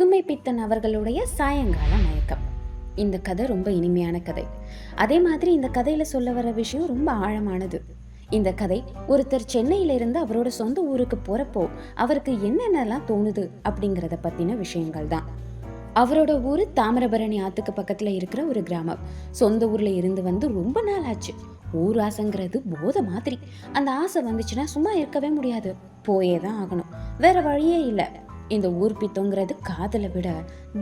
தும்மை பித்தன் அவர்களுடைய சாயங்கால மயக்கம். இந்த கதை ரொம்ப இனிமையான கதை. அதே மாதிரி இந்த கதையில சொல்ல வர விஷயம் ரொம்ப ஆழமானது. இந்த கதை ஒருத்தர் சென்னையில இருந்து அவரோட சொந்த ஊருக்கு போறப்போ அவருக்கு என்னென்னலாம் தோணுது அப்படிங்கிறத பத்தின விஷயங்கள் தான். அவரோட ஊர் தாமிரபரணி ஆத்துக்கு பக்கத்துல இருக்கிற ஒரு கிராமம். சொந்த ஊர்ல இருந்து வந்து ரொம்ப நாள் ஆச்சு. ஊர் ஆசைங்கிறது போதை மாதிரி. அந்த ஆசை வந்துச்சுன்னா சும்மா இருக்கவே முடியாது. போயே தான் ஆகணும். வேற வழியே இல்லை. இந்த ஊர் தொங்குறது காதலை விட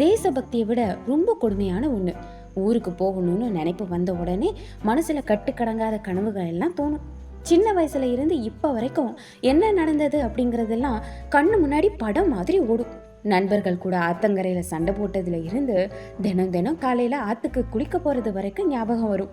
தேசபக்தியை விட ரொம்ப கொடுமையான ஒன்று ஊருக்கு போகணும்னு நினைப்பு வந்த உடனே மனசில் கட்டுக்கடங்காத கனவுகள் எல்லாம் தோணும். சின்ன வயசுல இருந்து இப்போ வரைக்கும் என்ன நடந்தது அப்படிங்கிறதெல்லாம் கண்ணு முன்னாடி படம் மாதிரி ஓடும். நண்பர்கள் கூட ஆத்தங்கரையில் சண்டை போட்டதுல இருந்து தினம் தினம் காலையில் ஆற்றுக்கு குளிக்க போகிறது வரைக்கும் ஞாபகம் வரும்.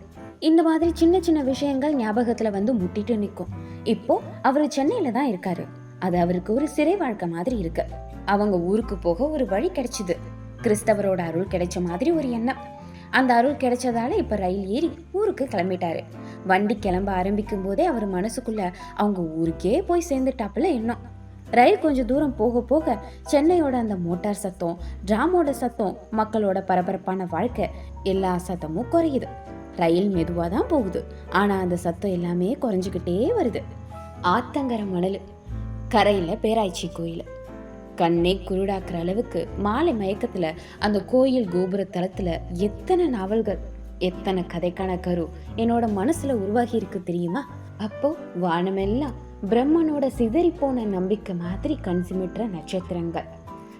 இந்த மாதிரி சின்ன சின்ன விஷயங்கள் ஞாபகத்தில் வந்து முட்டிட்டு நிற்கும். இப்போ அவர் சென்னையில் தான் இருக்காரு. அது அவருக்கு ஒரு சிறை வாழ்க்கை மாதிரி இருக்கு. அவங்க ஊருக்கு போக ஒரு வழி கிடைச்சிது. கிறிஸ்தவரோட அருள் கிடைச்ச மாதிரி ஒரு எண்ணம். அந்த அருள் கிடைச்சதால இப்ப ரயில் ஏறி ஊருக்கு கிளம்பிட்டாரு. வண்டி கிளம்ப ஆரம்பிக்கும் போதே அவர் மனசுக்குள்ள அவங்க ஊருக்கே போய் சேர்ந்துட்டாப்புல எண்ணம். ரயில் கொஞ்சம் தூரம் போக போக சென்னையோட அந்த மோட்டார் சத்தம் டிராமோட சத்தம் மக்களோட பரபரப்பான வாழ்க்கை எல்லா சத்தமும் குறையுது. ரயில் மெதுவாக தான் போகுது. ஆனால் அந்த சத்தம் எல்லாமே குறைஞ்சிக்கிட்டே வருது. ஆத்தங்கர மணல். கரையில் பேராய்ச்சி கோயில். கண்ணே குருடாக்குற அளவுக்கு மாலை மயக்கத்தில் அந்த கோயில் கோபுர தளத்தில் எத்தனை நாவல்கள் எத்தனை கதைக்கான கரு என்னோட மனசில் உருவாகி இருக்கு தெரியுமா? அப்போ வானமெல்லாம் பிரம்மனோட சிதறி போன நம்பிக்கை மாதிரி கண் சிமிட்டுற நட்சத்திரங்கள்.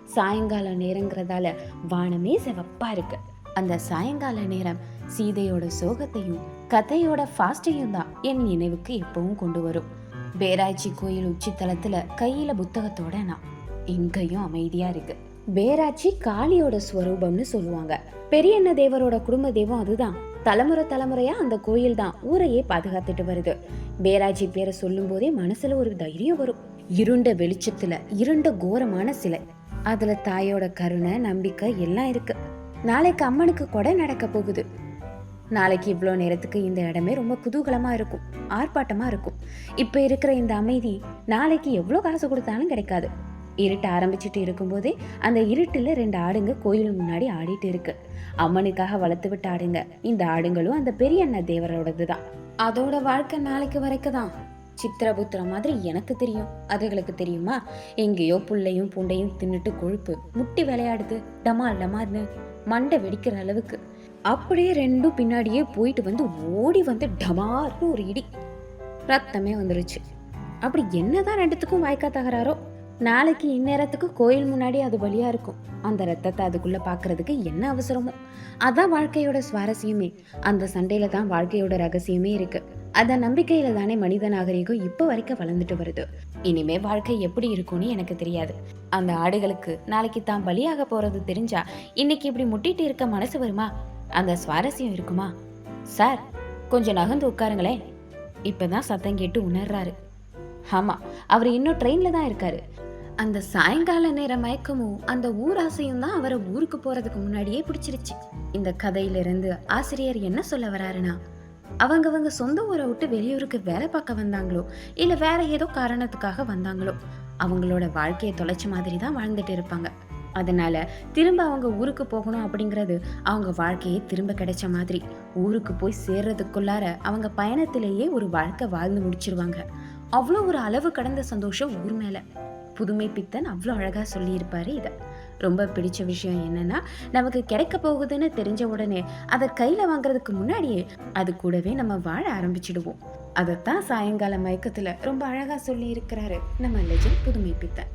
சாயங்கால நேரங்கிறதால வானமே சிவப்பா இருக்கு. அந்த சாயங்கால நேரம் சீதையோட சோகத்தையும் கதையோட ஃபாஸ்டையும் தான் என் நினைவுக்கு எப்பவும் கொண்டு வரும். பேராய்ச்சி கோயில் உச்சித்தலத்தில் கையில் புத்தகத்தோட நான். இங்கேயும் அமைதியாக இருக்கு. பேராச்சி காளியோட ஸ்வரூபம்னு சொல்லுவாங்க. பெரியண்ண தேவரோட குடும்ப தெய்வம் அதுதான். தலைமுறை தலைமுறையா அந்த கோயில் தான் ஊரையே பாதுகாத்துட்டு வருது. பேராஜி பேரை சொல்லும் போதே மனசுல ஒரு தைரியம் வரும். இருண்ட வெளிச்சத்துல இருண்ட கோரமான சிலை. அதுல தாயோட கருணை நம்பிக்கை எல்லாம் இருக்கு. நாளைக்கு அம்மனுக்கு கொடை நடக்க போகுது. நாளைக்கு இவ்வளோ நேரத்துக்கு இந்த இடமே ரொம்ப குதூகலமாக இருக்கும் ஆர்ப்பாட்டமாக இருக்கும். இப்போ இருக்கிற இந்த அமைதி நாளைக்கு எவ்வளோ காசு கொடுத்தாலும் கிடைக்காது. இருட்ட ஆரம்பிச்சிட்டு இருக்கும்போதே அந்த இருட்டில் ரெண்டு ஆடுங்க கோயில் முன்னாடி ஆடிட்டு இருக்கு. அம்மனுக்காக வளர்த்து விட்ட ஆடுங்க இந்த ஆடுங்களும் அந்த பெரிய அண்ணா தேவரோடது தான் அதோட வாழ்க்கை நாளைக்கு வரைக்கும் தான் சித்திரபுத்திர மாதிரி எனக்கு தெரியும். அதுகளுக்கு தெரியுமா? எங்கேயோ புள்ளையும் பூண்டையும் தின்னுட்டு கொழுப்பு முட்டி விளையாடுது டமால் டமார்னு மண்டை வெடிக்கிற அளவுக்கு. அப்படியே ரெண்டும் பின்னாடியே போயிட்டு வந்து ஓடி வந்து டமார்னு ஒரு இடி. ரத்தமே வந்துருச்சு. அப்படி என்னதான் ரெண்டுத்துக்கும் வாய்க்கா தகராறோ? நாளைக்கு இந்நேரத்துக்கு கோயில் முன்னாடி அது வழியா இருக்கும். அந்த ரத்தத்தை அதுக்குள்ள பாக்குறதுக்கு என்ன அவசரமோ? அதான் வாழ்க்கையோட சுவாரஸ்யமே. அந்த சண்டையில தான் வாழ்க்கையோட ரகசியமே இருக்கு. அந்த நம்பிக்கையில தானே மனித நாகரிகம் இப்போ வரைக்கும் வளர்ந்துட்டு வருது. இனிமே வாழ்க்கை எப்படி இருக்கும்னு எனக்கு தெரியாது. அந்த ஆடுகளுக்கு நாளைக்கு தான் பலியாக போறது தெரிஞ்சா இன்னைக்கு இப்படி முட்டிட்டு இருக்க மனசு வருமா? அந்த சுவாரஸ்யம் இருக்குமா? சார் கொஞ்சம் நகர்ந்து உட்காருங்களேன். இப்போ தான் சத்தம் கேட்டு உணர்றாரு. ஆமாம் அவர் இன்னும் ட்ரெயினில் தான் இருக்காரு. அந்த சாயங்கால நேர மயக்கமும் அந்த ஊராசையும் தான் அவரை ஊருக்கு போகிறதுக்கு முன்னாடியே பிடிச்சிருச்சு. இந்த கதையிலிருந்து ஆசிரியர் என்ன சொல்ல வராருன்னா அவங்கவங்க சொந்த ஊரை விட்டு வெளியூருக்கு வேலை பார்க்க வந்தாங்களோ இல்லை வேற ஏதோ காரணத்துக்காக வந்தாங்களோ அவங்களோட வாழ்க்கையை தொலைச்ச மாதிரி தான் வாழ்ந்துட்டு இருப்பாங்க. அதனால திரும்ப அவங்க ஊருக்கு போகணும் அப்படிங்கிறது அவங்க வாழ்க்கையே திரும்ப கிடைச்ச மாதிரி. ஊருக்கு போய் சேர்றதுக்குள்ளார அவங்க பயணத்திலேயே ஒரு வாழ்க்கை வாழ்ந்து முடிச்சிருவாங்க. அவ்வளோ ஒரு அளவு கடந்த சந்தோஷம் ஊர் மேல. புதுமை பித்தன் அவ்வளோ அழகாக சொல்லியிருப்பாரு இதை. ரொம்ப பிடிச்ச விஷயம் என்னன்னா நமக்கு கிடைக்க போகுதுன்னு தெரிஞ்ச உடனே அதை கையில் வாங்குறதுக்கு முன்னாடியே அது கூடவே நம்ம வாழ ஆரம்பிச்சிடுவோம். அதைத்தான் சாயங்கால மயக்கத்தில் ரொம்ப அழகாக சொல்லியிருக்கிறாரு நம்ம லெஜண்ட் புதுமை பித்தன்.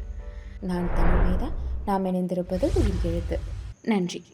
நான் தமிழ் வேதா. நாம் இணைந்திருப்பது உயிர் எழுத்து. நன்றி.